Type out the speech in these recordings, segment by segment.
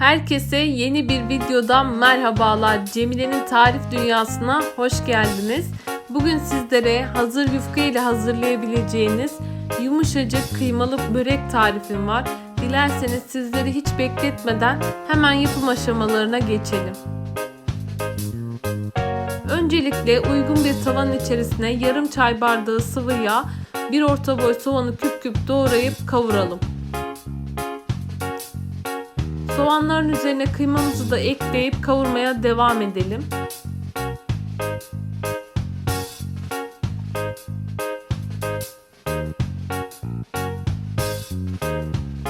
Herkese yeni bir videodan merhabalar. Cemile'nin tarif dünyasına hoş geldiniz. Bugün sizlere hazır yufka ile hazırlayabileceğiniz yumuşacık kıymalı börek tarifim var. Dilerseniz sizleri hiç bekletmeden hemen yapım aşamalarına geçelim. Öncelikle uygun bir tavanın içerisine yarım çay bardağı sıvı yağ, bir orta boy soğanı küp küp doğrayıp kavuralım. Soğanların üzerine kıymamızı da ekleyip kavurmaya devam edelim.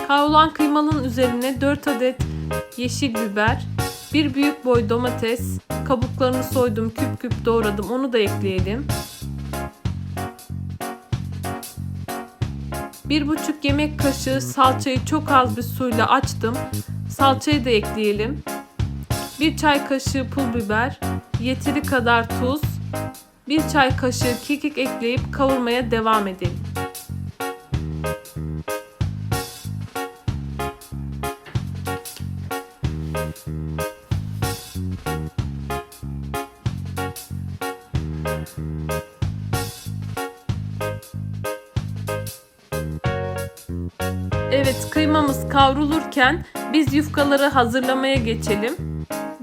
Kavrulan kıymalının üzerine 4 adet yeşil biber, bir büyük boy domates, kabuklarını soydum, küp küp doğradım. Onu da ekleyelim. Bir buçuk yemek kaşığı salçayı çok az bir suyla açtım. Salçayı da ekleyelim. Bir çay kaşığı pul biber, yeteri kadar tuz, bir çay kaşığı kekik ekleyip kavurmaya devam edelim. Evet kıymamız kavrulurken biz yufkaları hazırlamaya geçelim.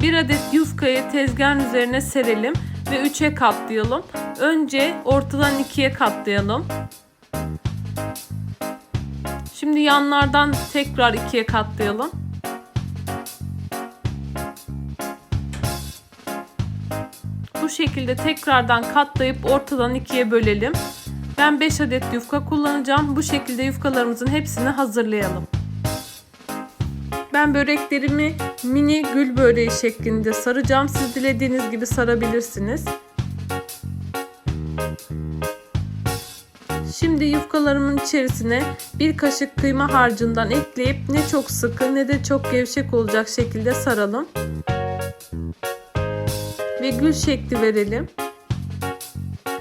Bir adet yufkayı tezgahın üzerine serelim ve üçe katlayalım. Önce ortadan ikiye katlayalım. Şimdi yanlardan tekrar ikiye katlayalım. Bu şekilde tekrardan katlayıp ortadan ikiye bölelim. Ben 5 adet yufka kullanacağım. Bu şekilde yufkalarımızın hepsini hazırlayalım. Ben böreklerimi mini gül böreği şeklinde saracağım. Siz dilediğiniz gibi sarabilirsiniz. Şimdi yufkalarımın içerisine bir kaşık kıyma harcından ekleyip ne çok sıkı ne de çok gevşek olacak şekilde saralım. Ve gül şekli verelim.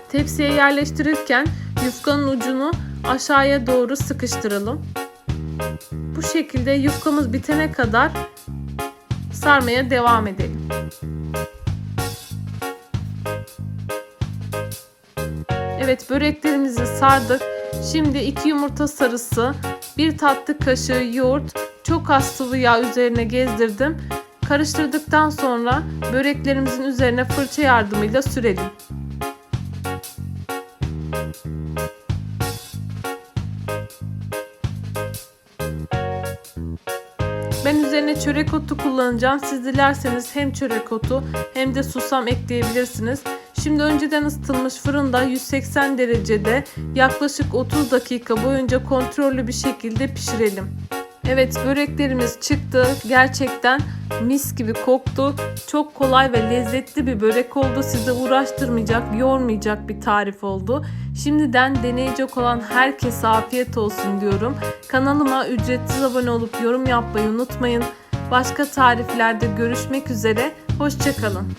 Tepsiye yerleştirirken yufkanın ucunu aşağıya doğru sıkıştıralım. Bu şekilde yufkamız bitene kadar sarmaya devam edelim. Evet böreklerimizi sardık. Şimdi 2 yumurta sarısı, 1 tatlı kaşığı yoğurt, çok az sıvı yağ üzerine gezdirdim. Karıştırdıktan sonra böreklerimizin üzerine fırça yardımıyla sürelim. Ben üzerine çörek otu kullanacağım. Siz dilerseniz hem çörek otu hem de susam ekleyebilirsiniz. Şimdi önceden ısıtılmış fırında 180 derecede yaklaşık 30 dakika boyunca kontrollü bir şekilde pişirelim. Evet böreklerimiz çıktı. Gerçekten mis gibi koktu. Çok kolay ve lezzetli bir börek oldu. Sizi uğraştırmayacak, yormayacak bir tarif oldu. Şimdiden deneyecek olan herkese afiyet olsun diyorum. Kanalıma ücretsiz abone olup yorum yapmayı unutmayın. Başka tariflerde görüşmek üzere. Hoşçakalın.